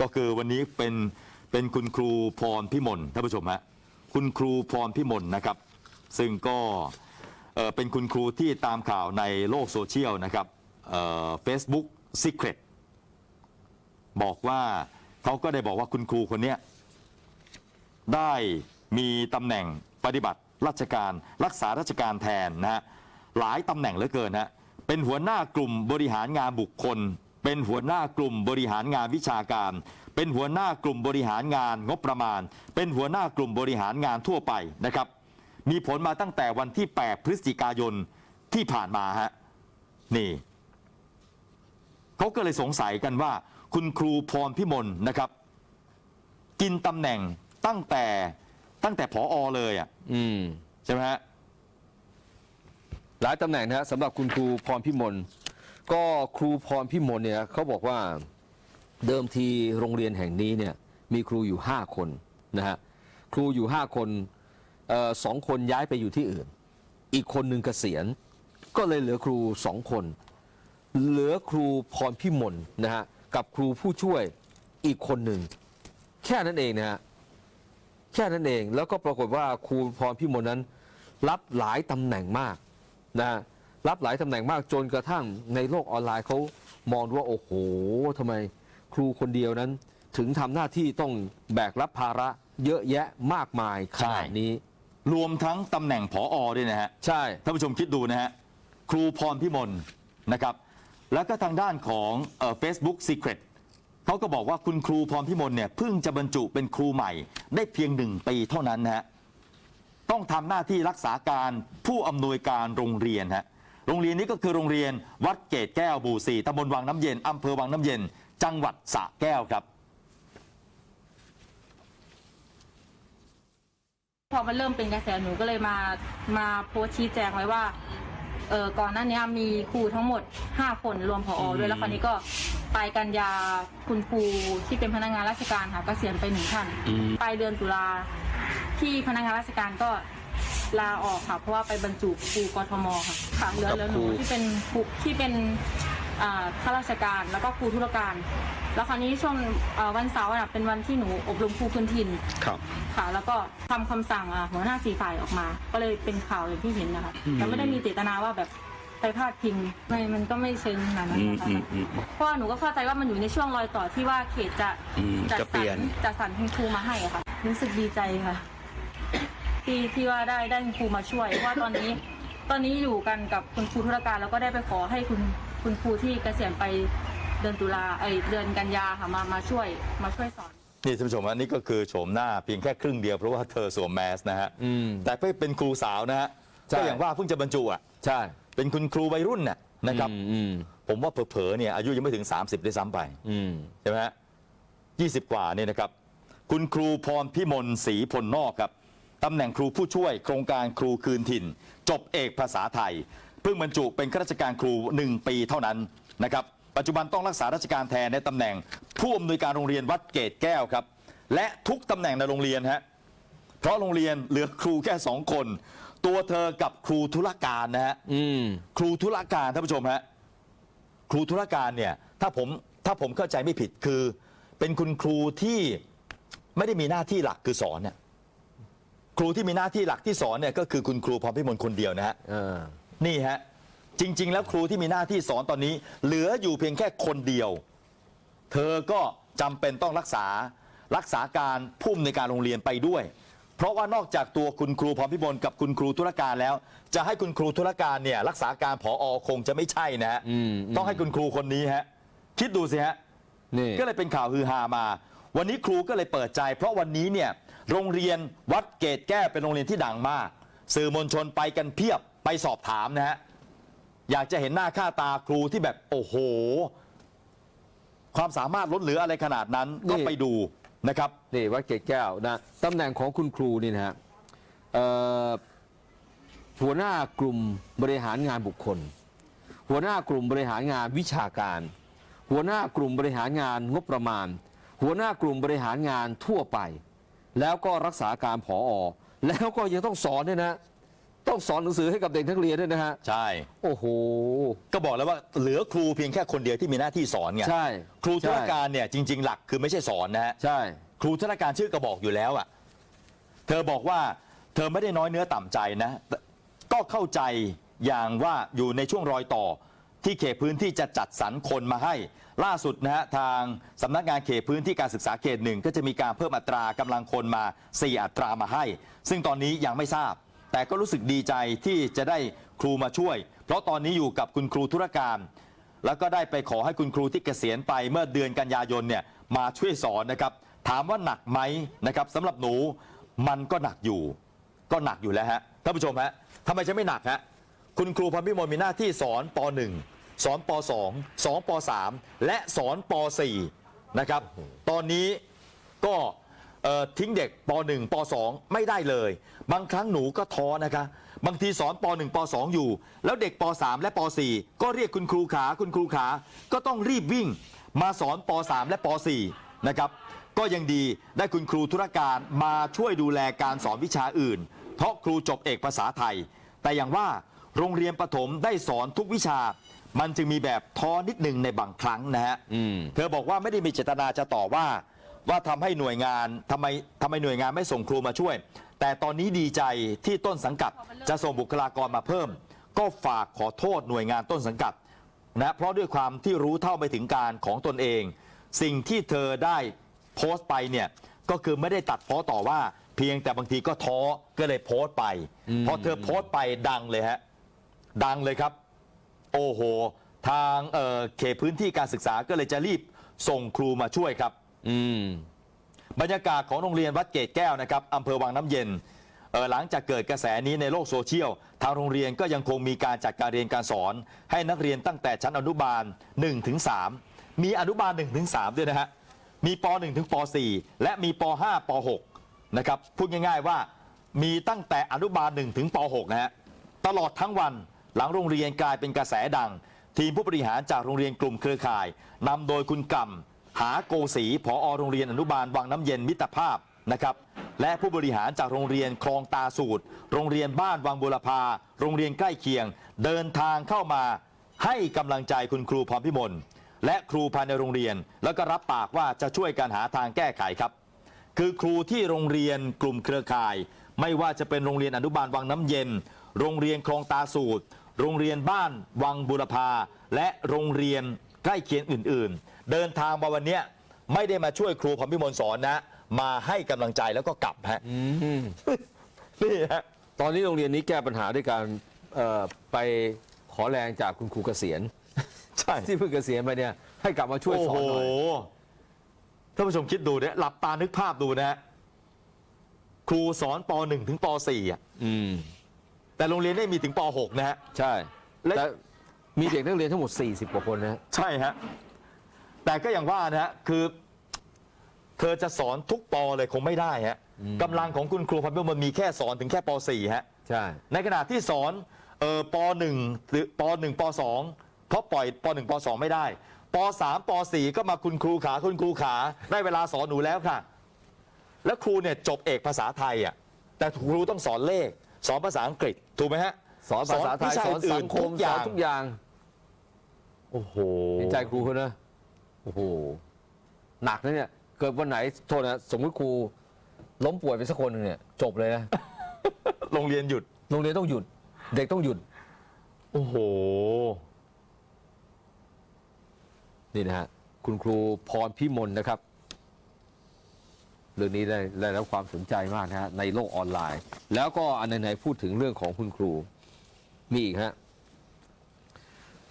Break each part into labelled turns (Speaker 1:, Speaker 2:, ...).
Speaker 1: ก็คือวันนี้เป็นเป็นคุณครูพรพิมลท่านผู้ชมฮะคุณครูพรพิมลนะครับ ซึ่งก็เอ่อเป็นคุณครูที่ตามข่าวในโลกโซเชียลนะครับเฟซบุ๊ก Secret บอกว่าเขาก็ได้บอกว่าคุณครูคนนี้ได้มีตำแหน่งปฏิบัติราชการรักษาราชการแทนนะฮะหลายตำแหน่งเหลือเกินฮะเป็นหัวหน้ากลุ่มบริหารงานบุคคล เป็นหัวหน้ากลุ่มบริหารงานวิชาการ เป็นหัวหน้ากลุ่มบริหารงานงบประมาณ เป็นหัวหน้ากลุ่มบริหารงานทั่วไปนะครับ มีผลมาตั้งแต่วันที่ 8 พฤศจิกายนที่ผ่านมาฮะนี่เขาก็เลยสงสัยกันว่า คุณครูพรพิมลนะครับ กินตำแหน่งตั้งแต่ตั้งแต่ผออเลยอะ
Speaker 2: อืม
Speaker 1: ใช่ไหมฮะ
Speaker 2: หลายตำแหน่งนะฮะสำหรับคุณครูพรพิมล ก็ครูพรพิมลเนี่ยเขาบอกว่าเดิมทีโรงเรียนแห่งนี้เนี่ยมีครูอยู่ 5 คนนะฮะครูอยู่ 5 คนออสองคนย้ายไปอยู่ที่อื่น อีกคนหนึ่งเกษียณ ก็เลยเหลือครูสองคน เหลือครูพรพิมลนะฮะกับครูผู้ช่วยอีกคนหนึ่งแค่นั้นเองนะฮะแค่นั้นเองแล้วก็ปรากฏว่าครูพรพิมลนั้น รับหลายตำแหน่งมากนะะ รับหลายตำแหน่งมากจนกระทั่งในโลกออนไลน์เขามองดูว่าโอ้โหทำไมครูคนเดียวนั้น ถึงทำหน้าที่ต้องแบกรับภาระเยอะแยะมากมายขนาดนี้
Speaker 1: รวมทั้งตำแหน่งผออด้วยนะฮะ
Speaker 2: ใช่
Speaker 1: ท่านผู้ชมคิดดูนะฮะครูพรพิมลนะครับ แล้วก็ทางด้านของเฟซบุ๊กซีเครตเขาก็บอกว่าคุณครูพรพิมลเนี่ยเพิ่งจะบรรจุเป็นครูใหม่ ได้เพียงหนึ่งปีเท่านั้นนะฮะต้องทำหน้าที่รักษาการผู้อำนวยการโรงเรียนฮะ โรงเรียนนี้ก็คือโรงเรียนวัดเกตแก้วบูสีตำบลวังน้ำเย็นอำเภอวังน้ำเย็น จังหวัดสระแก้วครับ
Speaker 3: พอมันเริ่มเป็นกระแสหนูก็เลยมามาโพสต์ชี้แจงไว้ว่าเออก่อนหน้านี้มีครูทั้งหมด 5 คนรวมผอด้วยแล้วคราวนี้ก็ปลายกันยาคุณครูที่เป็นพนักงานราชการค่ะเกษียณไปหนึ่งท่านปลายเดือนตุลาที่พนักงานราชการก็ ลาออกค่ะ เพราะว่าไปบรรจุครูกทมค่ะค่ะเหลือเหลือหนูที่เป็นครูที่เป็นอ่าข้าราชการแล้วก็ครูธุรการ แล้วคราวนี้ช่วงเอ่อวันเสาร์น่ะเป็นวันที่หนูอบรมครูพื้นถิ่น
Speaker 2: ครับ
Speaker 3: ค่ะ แล้วก็ทำคำสั่งอะหัวหน้าสีฝ่ายออกมา ก็เลยเป็นข่าวอย่างที่เห็นนะคะแต่ไม่ได้มีเจตนาว่าแบบไปพาดพิงไม่มันก็ไม่เชิงขนาดนั้นนะคะเพราะว่าหนูก็เข้าใจว่ามันอยู่ในช่วงรอยต่อที่ว่าเขตจะ
Speaker 4: อืม
Speaker 3: จัด
Speaker 4: จะเป
Speaker 3: สร
Speaker 4: ลี่ย
Speaker 3: ร
Speaker 4: น
Speaker 3: จัดสรรคุณครูมาให้อะค่ะ รู้สึกดีใจค่ะ ที่ที่ว่าได้ได้คุณครูมาช่วยเพราะว่าตอนนี้ตอนนี้อยู่กันกับคุณครูธุรการแล้วก็ได้ไปขอให้คุณคุณครูที่เกษียณไปเดือนตุลาไอยเดือนกันยาค่ะมามาช่วยมาช่วยสอน
Speaker 1: นี่ท่านผู้ชมอันนี้ก็คือโฉมหน้าเพียงแค่ครึ่งเดียวเพราะว่าเธอสวมแมสนะฮะ
Speaker 2: อืม
Speaker 1: แต่ก็เป็นครูสาวนะฮะ
Speaker 2: ใช่
Speaker 1: ก็อย่างว่าเพิ่งจะบรรจุอะ
Speaker 2: ใช่
Speaker 1: เป็นคุณครูวัยรุ่นน่ะนะครับ
Speaker 2: อืมอืม
Speaker 1: ผมว่าเผลอๆเนี่ยอายุยังไม่ถึง 30ด้วยซ้ำไป
Speaker 2: อืม
Speaker 1: ใช่ไหมฮะยี่สิบกว่าเนี่ยนะครับ คุณครูพรพิมลศรีพลนอกครับ ตำแหน่งครูผู้ช่วย โครงการครูคืนถิ่น จบเอกภาษาไทย เพิ่งบรรจุเป็นข้าราชการครู 1 ปีเท่านั้นนะครับปัจจุบันต้องรักษาราชการแทนในตำแหน่ง ผู้อำนวยการโรงเรียนวัดเกตแก้วครับ และทุกตำแหน่งในโรงเรียนฮะเพราะโรงเรียนเหลือครูแค่สองคน ตัวเธอกับครูธุรการนะฮะ
Speaker 2: อืม
Speaker 1: ครูธุรการท่านผู้ชมฮะครูธุรการเนี่ยถ้าผมถ้าผมเข้าใจไม่ผิดคือ เป็นคุณครูที่ไม่ได้มีหน้าที่หลักคือสอนเนี่ย ครูที่มีหน้าที่หลักที่สอนเนี่ยก็คือคุณครูพรพิมลคนเดียวนะฮะ
Speaker 2: เออ
Speaker 1: นี่ฮะจริง ๆ แล้วครูที่มีหน้าที่สอนตอนนี้ เหลืออยู่เพียงแค่คนเดียว เธอก็จำเป็นต้องรักษารักษาการผู้อำนวยการโรงเรียนไปด้วย เพราะว่านอกจากตัวคุณครูพรพิมลกับคุณครูธุรการแล้ว จะให้คุณครูธุรการเนี่ยรักษาการผออคงจะไม่ใช่นะฮะ
Speaker 2: อืมอืม
Speaker 1: ต้องให้คุณครูคนนี้ฮะคิดดูสิฮะ
Speaker 2: นี่
Speaker 1: ก็เลยเป็นข่าวฮือฮามา วันนี้ครูก็เลยเปิดใจ เพราะวันนี้เนี่ย โรงเรียนวัดเกตแก้วเป็นโรงเรียนที่ดังมาก สื่อมวลชนไปกันเพียบไปสอบถามนะฮะอยากจะเห็นหน้าค่าตาครูที่แบบโอ้โห ความสามารถล้นเหลืออะไรขนาดนั้นก็
Speaker 2: นี่
Speaker 1: ไปดูนะครับ
Speaker 2: นี่วัดเกตแก้วนะตำแหน่งของคุณครูนี่นะฮะเอ่อหัวหน้ากลุ่มบริหารงานบุคคล หัวหน้ากลุ่มบริหารงานวิชาการ หัวหน้ากลุ่มบริหารงานงบประมาณ หัวหน้ากลุ่มบริหารงานทั่วไป แล้วก็รักษาการผออแล้วก็ยังต้องสอนด้วยนะ ต้องสอนหนังสือให้กับเด็กนักเรียนด้วยนะฮะ
Speaker 1: ใช่
Speaker 2: โอ้โห
Speaker 1: ก็บอกแล้วว่าเหลือครูเพียงแค่คนเดียวที่มีหน้าที่สอนไง
Speaker 2: ใช่
Speaker 1: ครูธุร
Speaker 2: ใช่
Speaker 1: การเนี่ยจริง ๆ หลักคือไม่ใช่สอนนะฮะ
Speaker 2: ใช่
Speaker 1: ครูธุรการชื่อกระบอกอยู่แล้วอะเธอบอกว่าเธอไม่ได้น้อยเนื้อต่ำใจนะแต่ก็เข้าใจอย่างว่าอยู่ในช่วงรอยต่อ ที่เขตพื้นที่จะจัดสรรคนมาให้ ล่าสุดนะฮะทางสำนักงานเขตพื้นที่การศึกษาเขตหนึ่งก็จะมีการเพิ่มอัตรากำลังคนมา 4 อัตรามาให้ ซึ่งตอนนี้ยังไม่ทราบ แต่ก็รู้สึกดีใจที่จะได้ครูมาช่วย เพราะตอนนี้อยู่กับคุณครูธุรการแล้วก็ได้ไปขอให้คุณครูที่เกษียณไปเมื่อเดือนกันยายนเนี่ยมาช่วยสอนนะครับ ถามว่าหนักไหมนะครับสำหรับหนูมันก็หนักอยู่ ก็หนักอยู่แล้วฮะท่านผู้ชมฮะทำไมจะไม่หนักฮะคุณครูพรพิมลมีหน้าที่สอนป .1 สอนป .2 สอนป .3 และสอนป .4 นะครับ ตอนนี้ก็เอ่อทิ้งเด็กป .1 ป .2 ไม่ได้เลย บางครั้งหนูก็ท้อนะคะ บางทีสอนป .1 ป .2 อยู่ แล้วเด็กป .3 และป .4 ก็เรียกคุณครูขาคุณครูขาก็ต้องรีบวิ่ง มาสอนป .3 และป .4 นะครับ ก็ยังดีได้คุณครูธุรการมาช่วยดูแลการสอนวิชาอื่น เพราะครูจบเอกภาษาไทย แต่อย่างว่าโรงเรียนประถมได้สอนทุกวิชา มันจึงมีแบบท้อนิดหนึ่งในบางครั้งนะฮะ
Speaker 2: อืม
Speaker 1: เธอบอกว่าไม่ได้มีเจตนาจะต่อว่า ว่าทำให้หน่วยงานทำไมทำไมหน่วยงานไม่ส่งครูมาช่วย แต่ตอนนี้ดีใจที่ต้นสังกัดจะส่งบุคลากรมาเพิ่ม ก็ฝากขอโทษหน่วยงานต้นสังกัดนะเพราะด้วยความที่รู้เท่าไม่ถึงการของตนเอง สิ่งที่เธอได้โพสต์ไปเนี่ยก็คือไม่ได้ตัดเพ้อต่อว่าเพียงแต่บางทีก็ท้อก็เลยโพสต์ไป
Speaker 2: อืม
Speaker 1: พอเธอโพสต์ไปดังเลยฮะดังเลยครับ โอ้โห ทางเอ่อเขตพื้นที่การศึกษาก็เลยจะรีบส่งครูมาช่วยครับ
Speaker 2: อืม
Speaker 1: บรรยากาศของโรงเรียนวัดเกตแก้วนะครับอำเภอวังน้ำเย็นเอ่อหลังจากเกิดกระแสนี้ในโลกโซเชียล ทางโรงเรียนก็ยังคงมีการจัดการเรียนการสอน ให้นักเรียนตั้งแต่ชั้นอนุบาล1ถึง3มีอนุบาล1ถึง3ด้วยนะฮะ มีป .1 ถึงป .4 และมีป .5 ป .6 นะครับ พูดง่ายๆว่ามีตั้งแต่อนุบาล1ถึงป .6 นะฮะ ตลอดทั้งวัน หลังโรงเรียนกลายเป็นกระแสดัง ทีมผู้บริหารจากโรงเรียนกลุ่มเครือข่ายนำโดยคุณกำหาโกศรีผอโรงเรียนอนุบาลวังน้ำเย็นมิตรภาพนะครับและผู้บริหารจากโรงเรียนคลองตาสูตร โรงเรียนบ้านวังบุรพา โรงเรียนใกล้เคียง เดินทางเข้ามาให้กำลังใจคุณครูพรพิมลและครูภายในโรงเรียน แล้วก็รับปากว่าจะช่วยกันหาทางแก้ไขครับ คือครูที่โรงเรียนกลุ่มเครือข่าย ไม่ว่าจะเป็นโรงเรียนอนุบาลวังน้ำเย็น โรงเรียนคลองตาสูตร โรงเรียนบ้านวังบุรพา และโรงเรียนใกล้เคียงอื่น ๆ เดินทางมาวันเนี้ยไม่ได้มาช่วยครูพรพิมลสอนนะ มาให้กำลังใจแล้วก็กลับฮะ
Speaker 2: อืม
Speaker 1: นี่ฮะ
Speaker 2: ตอนนี้โรงเรียนนี้แก้ปัญหาด้วยการเอ่อไปขอแรงจากคุณครูเกษียณ
Speaker 1: ใช่
Speaker 2: ที่เพิ่งเกษียณไปเนี่ยให้กลับมาช่วย
Speaker 1: โอ้
Speaker 2: สอ
Speaker 1: โห
Speaker 2: นหน่อย
Speaker 1: ท่านผู้ชมคิดดูเนี่ยหลับตานึกภาพดูนะฮะครูสอนป .1 ถึงป .4 อะ
Speaker 2: อืม
Speaker 1: แต่โรงเรียนได้มีถึงป .6 นะฮะ
Speaker 2: ใช่
Speaker 1: และ
Speaker 2: แต่มีเด็กนักเรียนทั้งหมด 40กว่าคนนะฮะ
Speaker 1: ใช่ฮะ แต่ก็อย่างว่านะฮะ คือ เธอจะสอนทุกปอเลยคงไม่ได้ฮะกำลังของคุณครูพันธุ์มันมีแค่สอนถึงแค่ป .4 ฮะ
Speaker 2: ใช่
Speaker 1: ในขณะที่สอนเออป .1 หรือป .1 ป .2 เพราะปล่อยป .1 ป .2 ไม่ได้ป .3 ป .4 ก็มาคุณครูขาคุณครูขา ได้เวลาสอนหนูแล้วค่ะ แล้วครูเนี่ยจบเอกภาษาไทยอะแต่ครูต้องสอนเลข สอนภาษาอังกฤษถูกไหมฮะ
Speaker 2: สอนภาษาไทย
Speaker 1: วิช
Speaker 2: สอนสังคม
Speaker 1: ทุกอ
Speaker 2: ส
Speaker 1: ย่า
Speaker 2: อน
Speaker 1: ง
Speaker 2: ทุกอย่าง
Speaker 1: โอ้โห
Speaker 2: เห็นใจครูเขานะโอ้โหหนักนะเนี่ยเกิดวันไหนโทษนะสมมติครูล้มป่วยไปสักคนหนึ่งเนี่ยจบเลยนะ
Speaker 1: โรงเรียนหยุด
Speaker 2: โรงเรียนต้องหยุด เด็กต้องหยุด
Speaker 1: โอ้โห
Speaker 2: นี่นะฮะ คุณครูพรพิมลนะครับ เรื่องนี้ได้ได้รับความสนใจมากนะฮะในโลกออนไลน์ แล้วก็อันไหนๆพูดถึงเรื่องของคุณครู มีอีกฮะ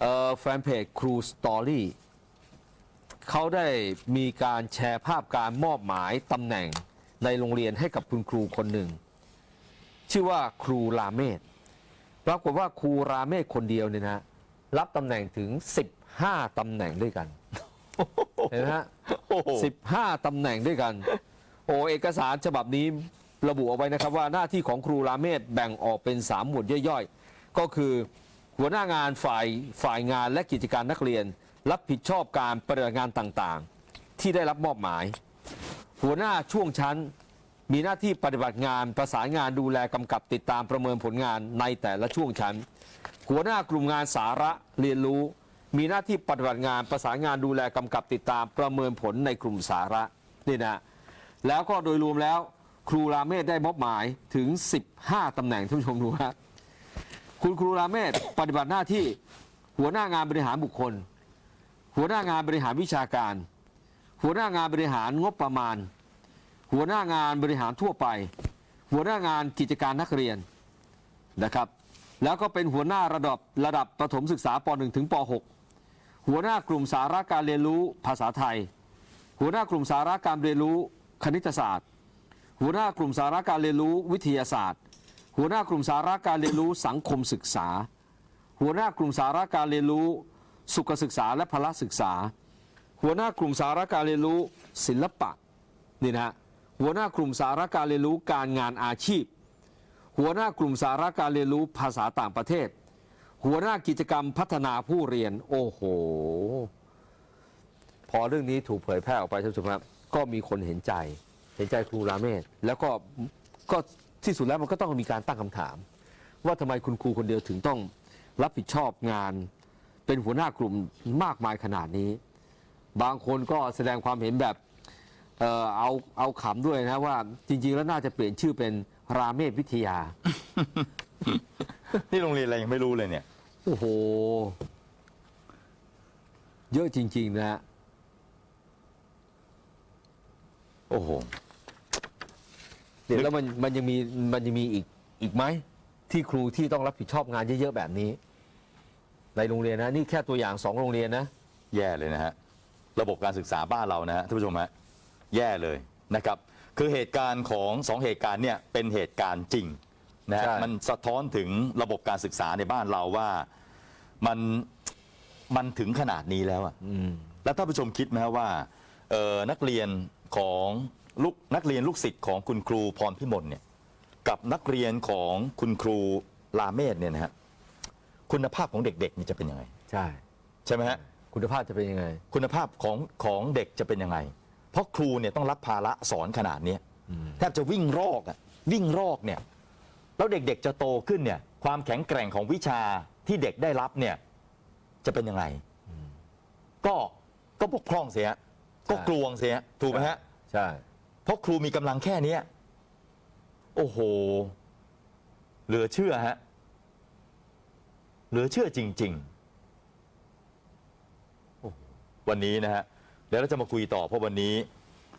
Speaker 2: เอ่อแฟนเพจครูสตอรี่เขาได้มีการแชร์ภาพการมอบหมายตำแหน่งในโรงเรียนให้กับคุณครูคนหนึ่ง ชื่อว่าครูราเมศปรากฏว่าครูราเมศคนเดียวเนี่ยนะรับตำแหน่งถึง 15ตำแหน่งด้วยกันเห็นไหมฮะ
Speaker 1: โอ้โห
Speaker 2: 15ตำแหน่งด้วยกัน โอเอกสารฉบับนี้ระบุเอาไว้นะครับว่าหน้าที่ของครูราเมศแบ่งออกเป็น 3 หมวดย่อยๆ ก็คือหัวหน้างานฝ่ายฝ่ายงานและกิจการนักเรียน รับผิดชอบการปฏิบัติงานต่างๆ ที่ได้รับมอบหมาย หัวหน้าช่วงชั้นมีหน้าที่ปฏิบัติงานประสานงานดูแลกำกับติดตามประเมินผลงานในแต่ละช่วงชั้น หัวหน้ากลุ่มงานสาระเรียนรู้ มีหน้าที่ปฏิบัติงานประสานงานดูแลกำกับติดตามประเมินผลในกลุ่มสาระนี่นะ แล้วก็โดยรวมแล้วครูราเมศได้มอบหมายถึง 15ตำแหน่งท่านผู้ชมดูฮะคุณครูราเมศปฏิบัติหน้าที่หัวหน้างานบริหารบุคคล หัวหน้างานบริหารวิชาการ หัวหน้างานบริหารงบประมาณ หัวหน้างานบริหารทั่วไป หัวหน้างานกิจการนักเรียนนะครับ แล้วก็เป็นหัวหน้าระดับระดับประถมศึกษาป .1 ถึงป .6 หัวหน้ากลุ่มสาระการเรียนรู้ภาษาไทย หัวหน้ากลุ่มสาระการเรียนรู้ คณิตศาสตร์ หัวหน้ากลุ่มสาระการเรียนรู้วิทยาศาสตร์ หัวหน้ากลุ่มสาระการเรียนรู้สังคมศึกษา หัวหน้ากลุ่มสาระการเรียนรู้ สุขศึกษาและพละศึกษา หัวหน้ากลุ่มสาระการเรียนรู้ศิลปะนี่นะหัวหน้ากลุ่มสาระการเรียนรู้การงานอาชีพ หัวหน้ากลุ่มสาระการเรียนรู้ภาษาต่างประเทศ หัวหน้ากิจกรรมพัฒนาผู้เรียน โอ้โห พอเรื่องนี้ถูกเผยแพร่ออกไปท่านผู้ชมครับ ก็มีคนเห็นใจ เห็นใจครูราเมศแล้วก็ก็ที่สุดแล้วมันก็ต้องมีการตั้งคำถาม ว่าทำไมคุณครูคนเดียวถึงต้องรับผิดชอบงาน เป็นหัวหน้ากลุ่มมากมายขนาดนี้ บางคนก็แสดงความเห็นแบบเอ่อเอาเอาขำด้วยนะว่าจริง ๆ แล้วน่าจะเปลี่ยนชื่อเป็นราเมศวิทยา
Speaker 1: นี่โรงเรียนอะไรยังไม่รู้เลยเนี่ย
Speaker 2: โอ้โห เยอะจริง ๆ นะฮะ
Speaker 1: โอ้โห
Speaker 2: เดี๋ยวแล้วมันมันยังมีมันยังมีอีกอีกไหมที่ครูที่ต้องรับผิดชอบงานเยอะๆแบบนี้ ในโรงเรียนนะนี่แค่ตัวอย่างสองโรงเรียนนะ
Speaker 1: แย่เลยนะฮะ ระบบการศึกษาบ้านเรานะฮะท่านผู้ชมฮะแย่เลยนะครับ คือเหตุการณ์ของสองเหตุการณ์เนี่ยเป็นเหตุการณ์จริงนะฮะ
Speaker 2: ใช่
Speaker 1: มันสะท้อนถึงระบบการศึกษาในบ้านเราว่ามันมันถึงขนาดนี้แล้วอะ
Speaker 2: อืม
Speaker 1: แล้วท่านผู้ชมคิดไหมฮะว่าเอ่อนักเรียน ของลูกนักเรียนลูกศิษย์ของคุณครูพรพิมลเนี่ยกับนักเรียนของคุณครูลาเมศเนี่ยนะฮะคุณภาพของเด็กๆนี่จะเป็นยังไง
Speaker 2: ใช่
Speaker 1: ใช่ไหมฮะ
Speaker 2: คุณภาพจะเป็นยังไง
Speaker 1: คุณภาพของของเด็กจะเป็นยังไง เพราะครูเนี่ยต้องรับภาระสอนขนาดเนี้ยแทบจะวิ่งรอกอะวิ่งรอกเนี่ยแล้วเด็กๆจะโตขึ้นเนี่ยความแข็งแกร่งของวิชาที่เด็กได้รับเนี่ยจะเป็นยังไงก็ก็บกพร่องเสีย ก็กลวงเสียถูกไหมฮะ
Speaker 2: ใช่
Speaker 1: เพราะครูมีกำลังแค่เนี้ยโอ้โห เหลือเชื่อฮะ เหลือเชื่อจริงๆ วันนี้นะฮะเดี๋ยวเราจะมาคุยต่อเพราะวันนี้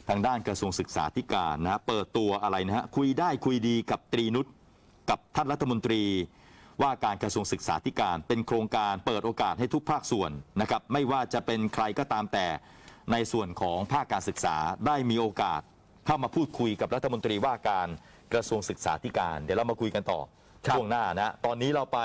Speaker 1: ทางด้านกระทรวงศึกษาธิการนะฮะเปิดตัวอะไรนะฮะ คุยได้คุยดีกับตรีนุชกับท่านรัฐมนตรีว่าการกระทรวงศึกษาธิการเป็นโครงการเปิดโอกาสให้ทุกภาคส่วนนะครับ ไม่ว่าจะเป็นใครก็ตามแต่ ในส่วนของภาคการศึกษาได้มีโอกาสเข้ามาพูดคุยกับรัฐมนตรีว่าการกระทรวงศึกษาธิการ เดี๋ยวเรามาคุยกันต่อช่วงหน้านะ ตอนนี้เราไป